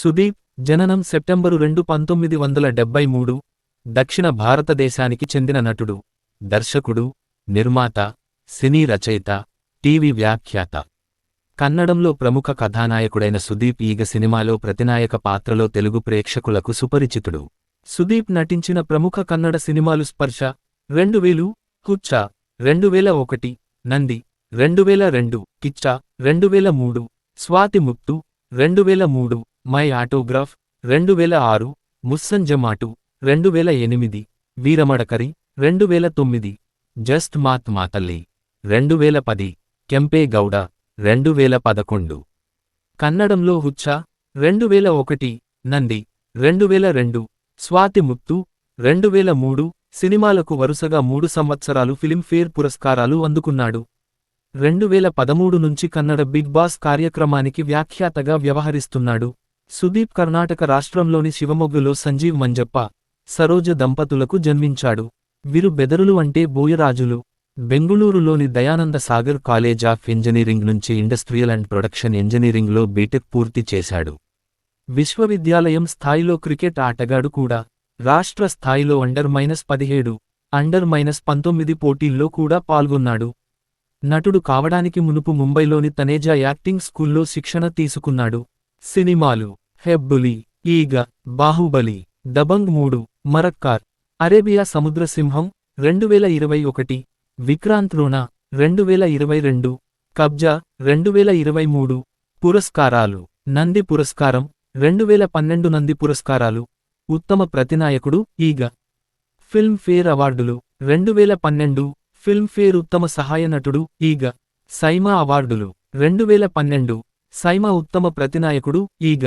సుదీప్ జననం సెప్టెంబరు రెండు పంతొమ్మిది వందల డెబ్బై మూడు దక్షిణ భారతదేశానికి చెందిన నటుడు దర్శకుడు నిర్మాత సినీ రచయిత టీవీ వ్యాఖ్యాత. కన్నడంలో ప్రముఖ కథానాయకుడైన సుదీప్ ఈగ సినిమాలో ప్రతినాయక పాత్రలో తెలుగు ప్రేక్షకులకు సుపరిచితుడు. సుదీప్ నటించిన ప్రముఖ కన్నడ సినిమాలు స్పర్శ రెండు వేలు కుచ్చ రెండు వేల ఒకటి నంది రెండు వేల రెండు కిచ్చ రెండు వేల మూడు స్వాతి ముక్తు రెండు వేల మూడు మై ఆటోగ్రాఫ్ రెండు వేల ఆరు ముస్సంజమాటు రెండు వేల ఎనిమిది వీరమడకరి రెండు వేల తొమ్మిది జస్ట్ మాత్ మాతల్లి రెండు వేల పది కెంపే గౌడ రెండు వేల పదకొండు కన్నడంలో హుచ్చ రెండు వేల ఒకటి నంది రెండు వేల రెండు స్వాతి ముక్తు రెండు వేల మూడు సినిమాలకు వరుసగా మూడు సంవత్సరాలు ఫిలింఫేర్ పురస్కారాలు అందుకున్నాడు. రెండు వేల పదమూడు నుంచి కన్నడ బిగ్ బాస్ కార్యక్రమానికి వ్యాఖ్యాతగా వ్యవహరిస్తున్నాడు. సుదీప్ కర్ణాటక రాష్ట్రంలోని శివమొగ్గులో సంజీవ్ మంజప్ప సరోజ దంపతులకు జన్మించాడు. వీరు బెదరులు అంటే బోయరాజులు. బెంగుళూరులోని Dayananda Sagar college of engineering నుంచి ఇండస్ట్రియల్ అండ్ ప్రొడక్షన్ ఇంజనీరింగ్లో బీటెక్ పూర్తి చేశాడు. విశ్వవిద్యాలయం స్థాయిలో క్రికెట్ ఆటగాడు కూడా. రాష్ట్ర స్థాయిలో అండర్ మైనస్ పదిహేడు అండర్ మైనస్ పంతొమ్మిది పోటీల్లో కూడా పాల్గొన్నాడు. నటుడు కావడానికి మునుపు ముంబైలోని తనేజా యాక్టింగ్ స్కూల్లో శిక్షణ తీసుకున్నాడు. సినిమాలు హెబ్బులి ఈగ బాహుబలి దబంగ్ మూడు మరక్కార్ అరేబియా సముద్ర సింహం రెండు వేల ఇరవై ఒకటి విక్రాంత్ రుణ రెండు వేల ఇరవై రెండు కబ్జా రెండు వేల ఇరవై మూడు పురస్కారాలు నంది పురస్కారం రెండు వేల పన్నెండు నంది పురస్కారాలు ఉత్తమ ప్రతినాయకుడు ఈగ. ఫిల్మ్ఫేర్ అవార్డులు రెండు వేల పన్నెండు ఫిల్మ్ఫేర్ ఉత్తమ సహాయ నటుడు ఈగ. సైమా అవార్డులు రెండు వేల పన్నెండు సైమా ఉత్తమ ప్రతినాయకుడు ఈగ.